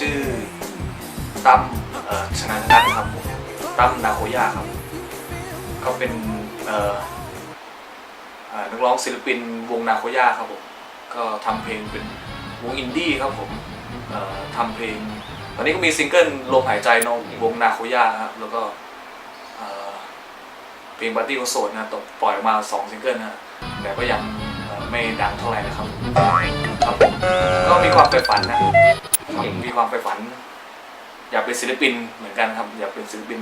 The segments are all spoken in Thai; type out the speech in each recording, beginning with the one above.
ชื่อตั้มชนะนัทครับผมตั้มนาโคย่าครับ เขาเป็นนักร้องศิลปินวงนาโคย่าครับผมก็ทำเพลงเป็นวงอินดี้ครับผมทำเพลง ตอนนี้ก็มีซิงเกิลลมหายใจในวงนาโคย่าครับแล้วก็เพลงบัตตี้โอโซนนะตกปล่อยมาสองซิงเกิลนะแต่ก็ยังไม่ดังเท่าไหร่นะครับครับก็มีความใฝ่ฝันนะ มีความใฝ่ฝัน อยากเป็นศิลปินเหมือนกันครับอยากเป็นศิลปิน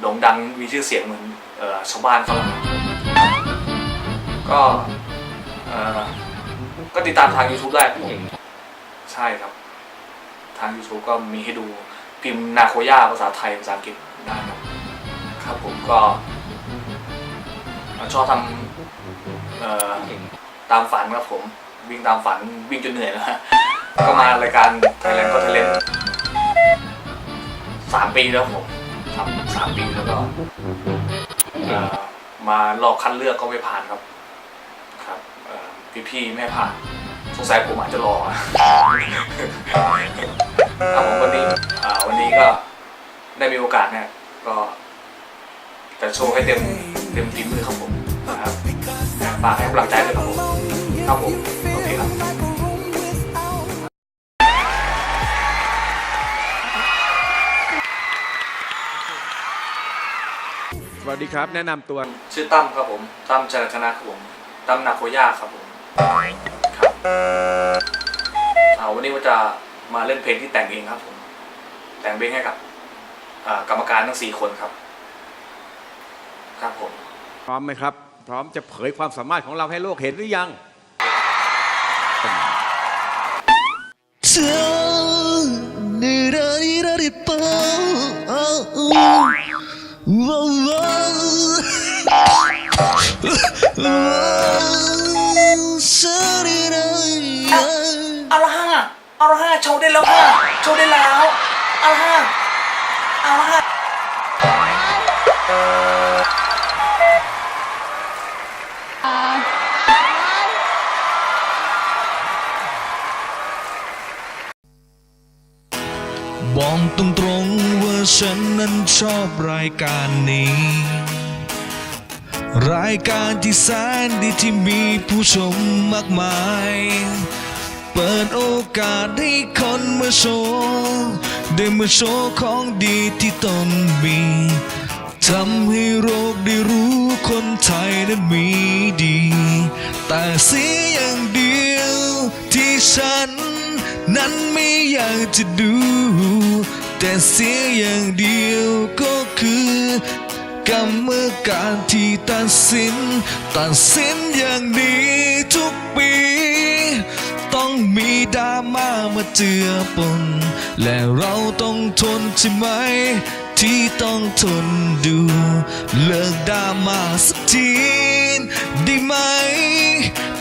โด่งดังมีชื่อเสียงเหมือนออชาวบ้านเขาครับก็เอ่อก็ติดตามทาง YouTube ได้ครับผมใช่ครับ ทาง YouTube ก็มีให้ดูพิมพ์นาโคย่าภาษาไทยภาษาอังกฤษได้ครับครับผมก็ชอบทำตามฝันครับผม วิ่งตามฝันวิ่งจนเหนื่อยแล้ว ก็มารายการ Thailand Got Talent สามปีแล้วผมทำสามปีแล้วก็เอ่อมารอบคัดเลือกก็ไม่ผ่านครับ ครับเอ่อพี่ๆไม่ผ่าน สงสัยผมอาจจะรอครับผมวันนี้อ่าวันนี้ก็ได้มีโอกาสเนี่ยก็จะโชว์ให้เต็มเต็มฝีมือครับผมนะครับฝากให้กำลังใจด้วยครับผมครับผม สวัสดีครับ แนะนำตัว ชื่อตั้มครับผม ตั้มชนชนะครับผม ตั้มนาโคย่าครับผมครับอ่าวันนี้ว่าจะมาเล่นเพลงที่แต่งเองครับผม แต่งเพลงให้กับอ่ากรรมการทั้งสี่คนครับ ครับผม พร้อมไหมครับ พร้อมจะเผยความสามารถของเราให้โลกเห็นหรือยังเอา บอกตรงๆว่าฉันนั้นชอบรายการนี้ รายการที่แสนดีที่มีผู้ชมมากมาย เปิดโอกาสให้คนมาโชว์ได้มาโชว์ของดีที่ตนมีทำให้โลกได้รู้คนไทยนั้นมีดี แต่เสียอย่างเดียวที่ฉัน นั้นไม่อยากจะดู แต่เสียอย่างเดียวก็คือกรรมการที่ตัดสิน ตัดสินอย่างนี้ทุกปี มีดราม่ามาเจือปน และเราต้องทนใช่ไหม ที่ต้องทนดู เลิกดราม่าสักทีได้ไหม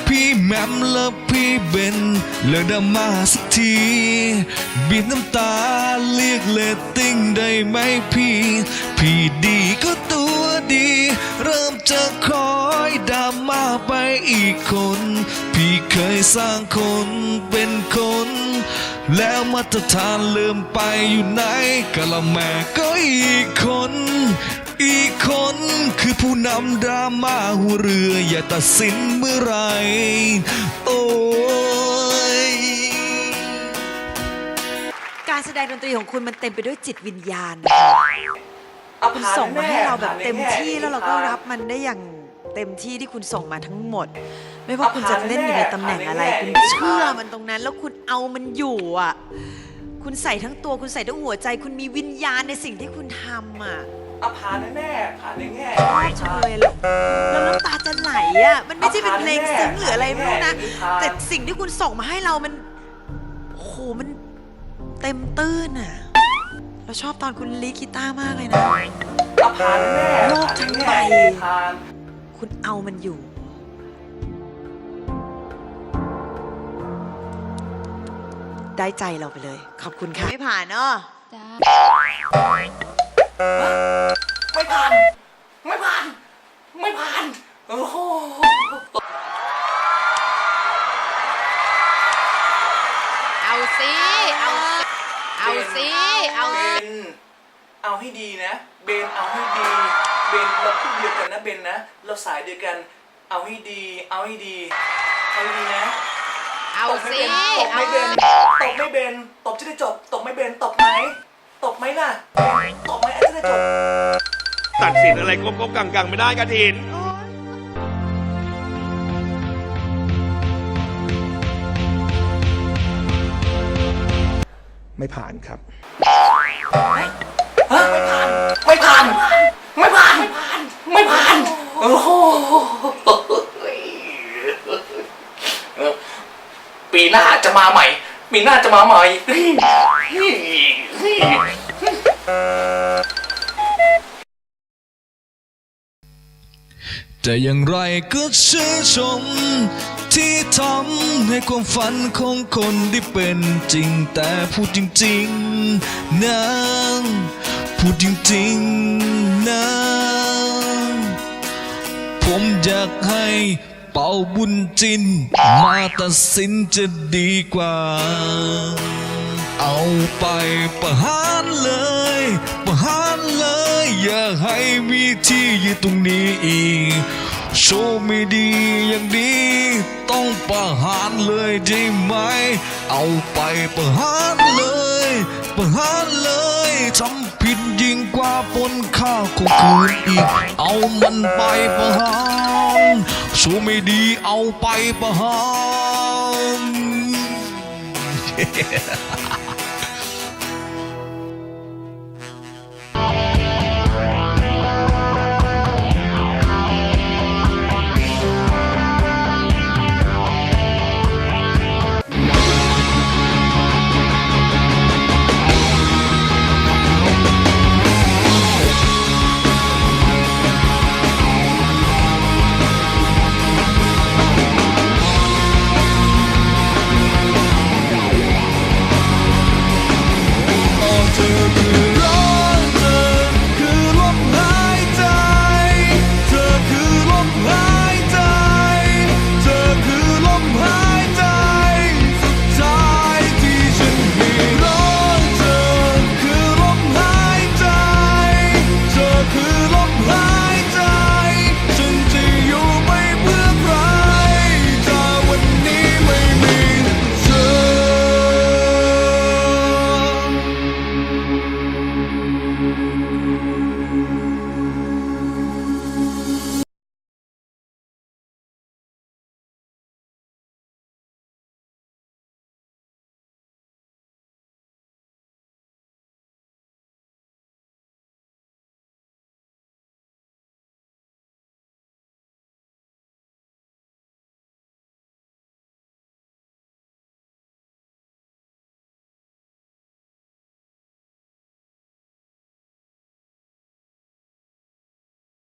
พี่แมมและพี่เบนเลิกดราม่าสักทีบีบน้ำตาเรียกเลตติ้งได้ไหมพี่ พี่ดีก็ตัวดี เริ่มจะคอยดราม่าไปอีกคน พี่เคยสร้างคนเป็นคน แล้วมาตรฐานเริ่มไปอยู่ไหนกะละแม่ก็อีกคน อีกคนคือผู้นำดราม่าหัวเรือ อย่าตัดสินเมื่อไหรโอ้ย การแสดงดนตรีของคุณมันเต็มไปด้วยจิตวิญญาณนะคะคุณส่งมาให้เราแบบเต็มที่แล้วเราก็รับมันได้อย่าง เต็มที่ที่คุณส่งมาทั้งหมด ไม่ว่าคุณจะเล่นอยู่ในตำแหน่งอะไร คุณเชื่อมันตรงนั้น แล้วคุณเอามันอยู่อะ คุณใส่ทั้งตัวคุณใส่ทั้งหัวใจ คุณมีวิญญาณในสิ่งที่คุณทำอะเอาผ่านแน่ๆผ่านแน่ชอบจังเลยแล้วแล้วน้ำตาจะไหลอะ มันไม่ใช่เป็นเพลงซึ้งหรืออะไรไม่รู้นะ แต่สิ่งที่คุณส่งมาให้เรามันโอ้โหมันเต็มตื้นอะ เราชอบตอนคุณลีดกีตาร์มากเลยนะเอาผ่านแน่โลกทั้งใบผ่าน คุณเอามันอยู่ ได้ใจเราไปเลย ขอบคุณค่ะ ไม่ผ่านเนาะไม่ผ่าน ไม่ผ่าน ไม่ผ่าน โอ้โหเอาสิ เอาสิเอาสิ เอาเบนเอาให้ดีนะ เบนเอาให้ดี เบนเราพูดเดียวกันนะเบนนะ เราสายเดียวกัน เอาให้ดี เอาให้ดี เอาให้ดีนะเอาตบไม่สิเบนตบเอาไม่เบนตบไม่เบนตบจะได้จบ ตบไม่เบนตบไหมตบไหมล่ะ ตบไหมอาจจะได้จบ ตัดสินอะไรกลมๆกังๆ ไม่ได้กระถินไม่ผ่านครับฮะไม่ผ่าน ไม่ผ่าน ไม่ผ่านโอ้โหปีหน้าจะมาใหม่ ปีหน้าจะมาใหม่แต่อย่างไรก็ชื่นชม ที่ทำให้ความฝันของคนได้เป็นจริง แต่พูดจริงๆนะพูดจริงๆ นะผมอยากให้เป่าบุญจิน มาตัดสินจะดีกว่า เอาไปประหารเลย ประหารเลย อย่าให้มีที่อยืนตรงนี้อีก โชว์ไม่ดีอย่างดีต้องประหารเลยได้ไหม เอาไปประหารเลย ประหารเลยทำ ยิ่งกว่าปนข้าวของคืนอีก เอามันไปประหารโชคไม่ดีเอาไปประหาร